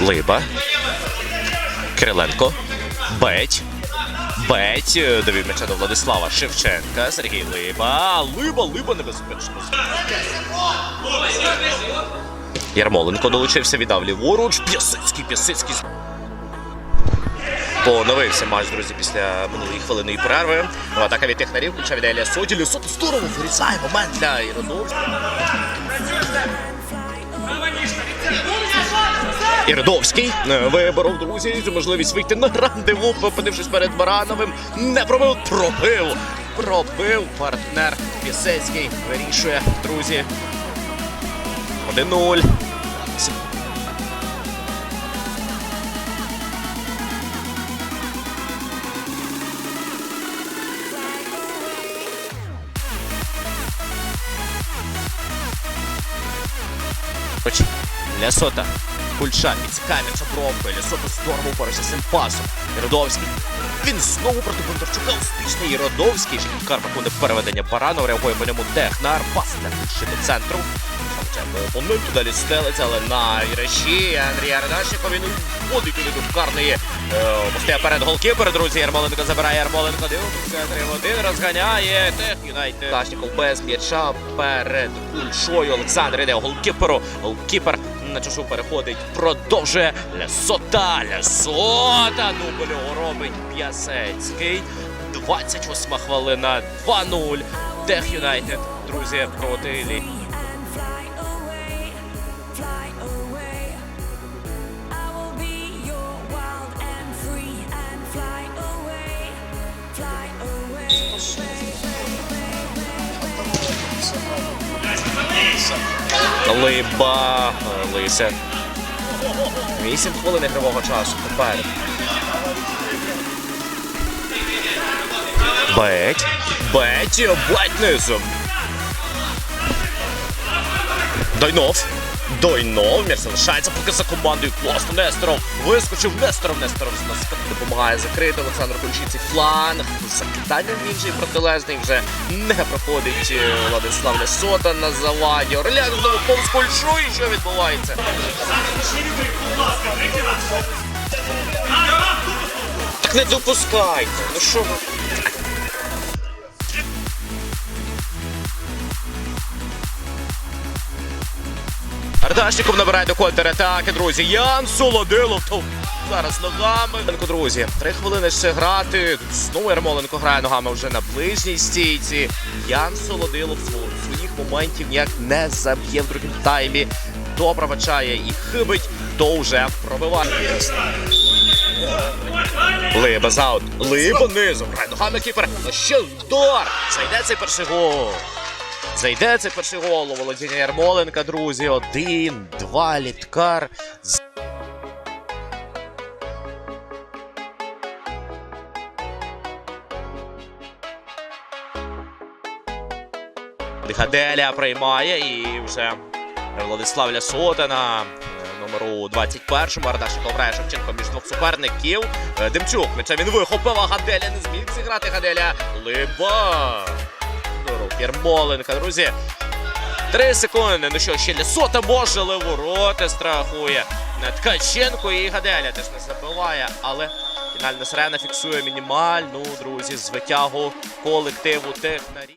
Либа. Кириленко. Беть. Беть. е, Довів м'яча до Владислава Шевченка. Сергій Либа. Либа, Либа небезпечно. Ярмоленко долучився, віддав ліворуч. П'ясицький, П'ясицький. Поновився матч, друзі, після минулої хвилиної перерви. Атака від технарів, ключа від Елія Соті. Лісоту сторону вирізає момент для Іродовського. Іродовський е, виборов, друзі, можливість вийти на рандеву, опинившись перед Барановим. Не пробив, пробив. Пробив партнер Пісецький. Вирішує, друзі. 1-0. Хоч Лясота. Кульша бровкою. Лясота здорово впорався з пасом. Іродовський. Він знову проти Бондарчука успішний. Іродовський. Кар проходить переведення Баранов. Реагує по ньому Технар. Пас для Кульши до центру. Опонент далі стелиться, але на Іраші. Андрій Ардашников він вводить туди до карної. Е, перед голкіпер, друзі. Ярмоленко забирає Ярмоленко. Дивимося, 3-1 розганяє. Тех Юнайтед. Ардашников без м'яча перед Кульшою. Олександр іде голкіперу. Голкіпер на часу переходить. Продовжує Лясота. Лясота. Дубль його робить П'ясецький. 28 хвилина. 2-0. Тех Юнайтед. Друзі, проти Лі. and fly Либа Лися. Вісім хвилин ігрового часу. Тепер. Беть. Беть. Беть низом. Дойнов. Дойнов. М'яч залишається поки за командою. Класно. Несторов. Вискочив. Несторов. Несторов з нас допомагає закрити. Олександр Кульчиці фланг. Закиданням він же протилежний вже не проходить е, Владислав Лесота на заваді. Орляк знову повз Кульшу. І що відбувається? Так не допускайте. Ну що ви? Ардашніков набирає до контратаки, друзі. Ян Солодилов. Зараз ногами. Друзі, три хвилини ще грати. Знову Ярмоленко грає ногами вже на ближній стійці. Ян Солодилов своїх моментів ніяк не заб'є в другому таймі. Добре бачає і хибить, то вже пробиває. Либа заут. Либа низом. Грає ногами кіпер. Ще удар. Зайде цей перший гол. Зайде цей перший гол у Володіння Ярмоленка, друзі. Один, два, літкар. Хаделя приймає і вже Владислав Лясота на е, номеру 21-му. Ардашников грає Шевченко між двох суперників. Е, Демчук, м'яча він вихопив, а Гаделя не зміг зіграти Гаделя. Либа. Здоров. Друзі. Три секунди. Ну що, ще Лісота може, але ворота страхує. На Ткаченко і Гаделя теж не забиває, але фінальна сирена фіксує мінімальну, друзі, звитягу колективу технарів.